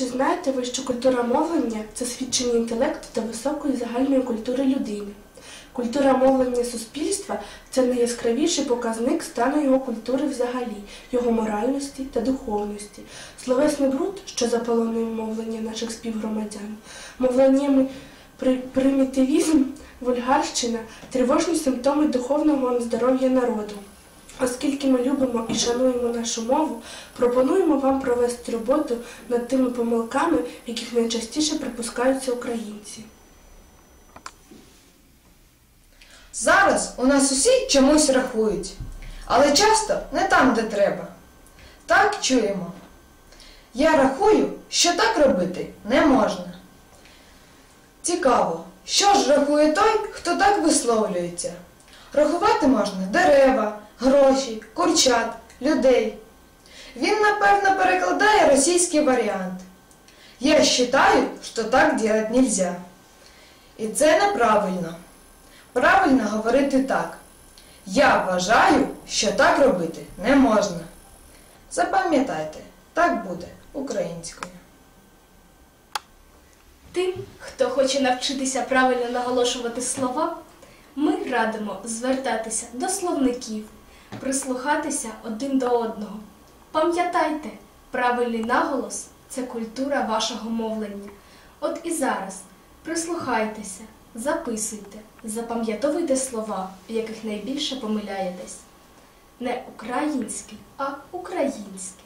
Чи знаєте ви, що культура мовлення це свідчення інтелекту та високої загальної культури людини? Культура мовлення суспільства це найяскравіший показник стану його культури взагалі, його моральності та духовності. Словесний бруд, що заполонив мовлення наших співгромадян, мовленнями при- примітивізм, вульгарщина, тривожні симптоми духовного нездоров'я народу. Оскільки ми любимо і шануємо нашу мову, пропонуємо вам провести роботу над тими помилками, яких найчастіше припускаються українці. Зараз у нас усі чомусь рахують, але часто не там, де треба. Так чуємо. Я рахую, що так робити не можна. Цікаво, що ж рахує той, хто так висловлюється. Рахувати можна дерева, гроші, курчат, людей. Він, напевно, перекладає російський варіант. Я считаю, що так делать нельзя. І це неправильно. Правильно говорити так. Я вважаю, що так робити не можна. Запам'ятайте, так буде українською. Тим, хто хоче навчитися правильно наголошувати слова, ми радимо звертатися до словників, прислухатися один до одного. Пам'ятайте, правильний наголос це культура вашого мовлення. От і зараз прислухайтеся, записуйте, запам'ятовуйте слова, в яких найбільше помиляєтесь. Не український, а український.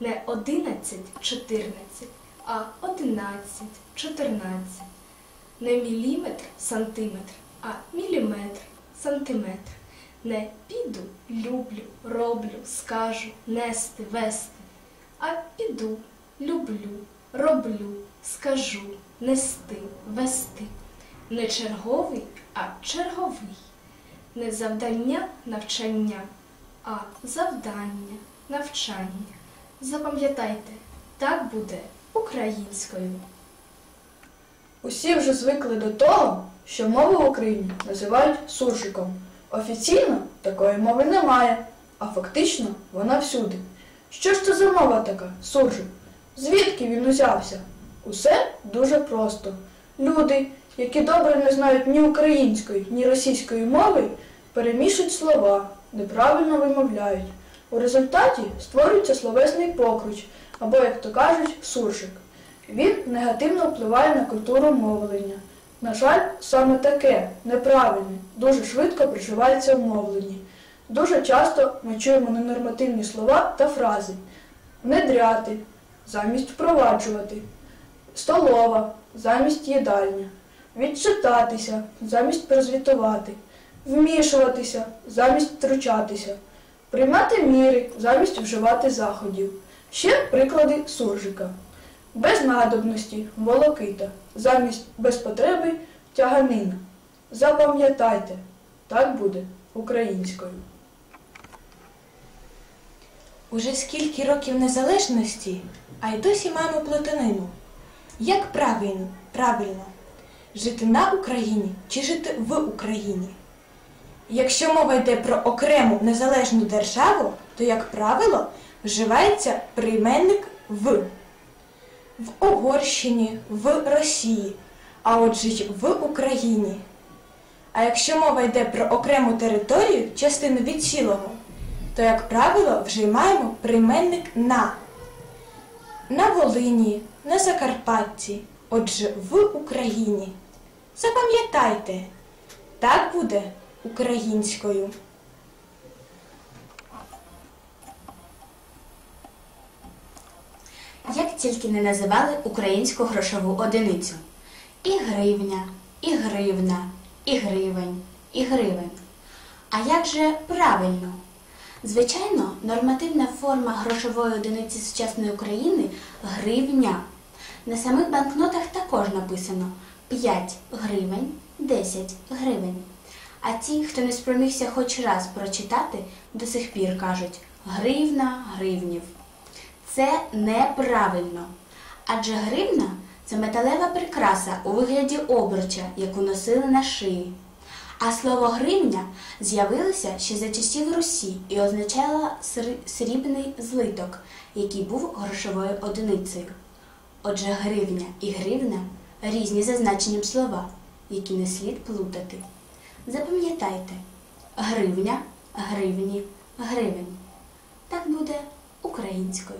Не 11, 14, а 11, 14. Не міліметр, сантиметр, а міліметр, сантиметр. Не піду, люблю, роблю, скажу, нести, вести, а піду, люблю, роблю, скажу, нести, вести. Не черговий, а черговий. Не завдання навчання, а завдання навчання. Запам'ятайте, так буде українською. Усі вже звикли до того, що мову в Україні називають суржиком. Офіційно такої мови немає, а фактично вона всюди. Що ж це за мова така, суржик? Звідки він узявся? Усе дуже просто. Люди, які добре не знають ні української, ні російської мови, перемішують слова, неправильно вимовляють. У результаті створюється словесний покруч, або, як то кажуть, суржик. Він негативно впливає на культуру мовлення. На жаль, саме таке неправильне, дуже швидко приживається в мовленні. Дуже часто ми чуємо ненормативні слова та фрази внедряти замість впроваджувати, столова замість їдальня, відчитатися замість прозвітувати, вмішуватися замість втручатися, приймати міри замість вживати заходів. Ще приклади суржика. Без надобності волокита, замість без потреби тяганина. Запам'ятайте, так буде українською. Уже скільки років незалежності, а й досі маємо плутанину. Як правильно, правильно жити на Україні чи жити в Україні? Якщо мова йде про окрему незалежну державу, то, як правило, вживається прийменник в. В Угорщині, в Росії, а отже й в Україні. А якщо мова йде про окрему територію, частину від цілого, то, як правило, вживаємо прийменник на. На Волині, на Закарпатті, отже, в Україні. Запам'ятайте, так буде українською. Як тільки не називали українську грошову одиницю. І гривня, і гривна, і гривень, і гривень. А як же правильно? Звичайно, нормативна форма грошової одиниці сучасної України гривня. На самих банкнотах також написано 5 гривень, 10 гривень. А ті, хто не спромігся хоч раз прочитати, до сих пір кажуть гривна гривнів. Це неправильно. Адже гривна це металева прикраса у вигляді обруча, яку носили на шиї. А слово гривня з'явилося ще за часів Русі і означало срібний злиток, який був грошовою одиницею. Отже, гривня і гривна різні за значенням слова, які не слід плутати. Запам'ятайте, гривня, гривні, гривень. Так буде українською.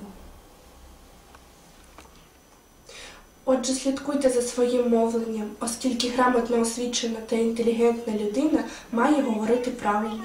Отже, слідкуйте за своїм мовленням, оскільки грамотно освічена та інтелігентна людина має говорити правильно.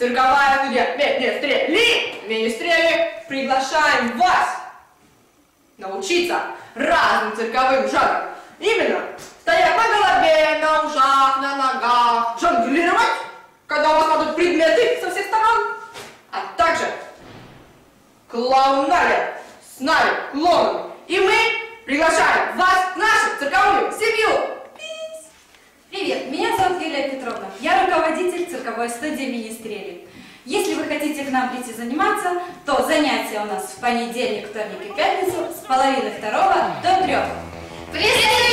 Цирковая студия Министрели, Министрели, приглашаем вас научиться разным цирковым жанрам. Именно стоять на голове, на ушах, на ногах, жонглировать, когда у вас падают предметы со всех сторон, а также клоунария с нами. И мы приглашаем Петровна. Я руководитель цирковой студии Министрели. Если вы хотите к нам прийти заниматься, то занятия у нас в понедельник, вторник и пятницу с половины второго до трех. Присоединяйтесь!